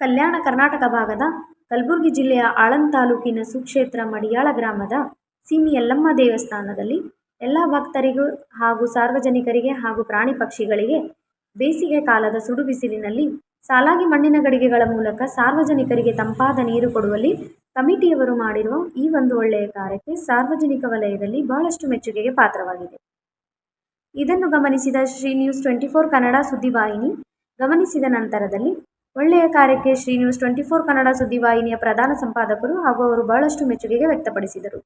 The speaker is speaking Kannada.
ಕಲ್ಯಾಣ ಕರ್ನಾಟಕ ಭಾಗದ ಕಲಬುರಗಿ ಜಿಲ್ಲೆಯ ಆಳಂದ ತಾಲೂಕಿನ ಸುಕ್ಷೇತ್ರ ಮಡಿಯಾಳ ಗ್ರಾಮದ ಸೀಮಿ ಯಲ್ಲಮ್ಮ ದೇವಸ್ಥಾನದಲ್ಲಿ ಎಲ್ಲ ಭಕ್ತರಿಗೂ ಹಾಗೂ ಸಾರ್ವಜನಿಕರಿಗೆ ಹಾಗೂ ಪ್ರಾಣಿ ಪಕ್ಷಿಗಳಿಗೆ ಬೇಸಿಗೆ ಕಾಲದ ಸುಡು ಬಿಸಿಲಿನಲ್ಲಿ ಸಾಲಾಗಿ ಮಣ್ಣಿನ ಗಡಿಗೆಗಳ ಮೂಲಕ ಸಾರ್ವಜನಿಕರಿಗೆ ತಂಪಾದ ನೀರು ಕೊಡುವಲ್ಲಿ ಕಮಿಟಿಯವರು ಮಾಡಿರುವ ಈ ಒಂದು ಒಳ್ಳೆಯ ಕಾರ್ಯಕ್ಕೆ ಸಾರ್ವಜನಿಕ ವಲಯದಲ್ಲಿ ಬಹಳಷ್ಟು ಮೆಚ್ಚುಗೆಗೆ ಪಾತ್ರವಾಗಿದೆ. ಇದನ್ನು ಗಮನಿಸಿದ Shri news twenty four Kannada ಸುದ್ದಿವಾಹಿನಿ. ಗಮನಿಸಿದ ನಂತರದಲ್ಲಿ ಒಳ್ಳೆಯ ಕಾರ್ಯಕ್ಕೆ Shri news twenty four Kannada ಸುದ್ದಿವಾಹಿನಿಯ ಪ್ರಧಾನ ಸಂಪಾದಕರು ಹಾಗೂ ಅವರು ಬಹಳಷ್ಟು ಮೆಚ್ಚುಗೆಗೆ ವ್ಯಕ್ತಪಡಿಸಿದರು.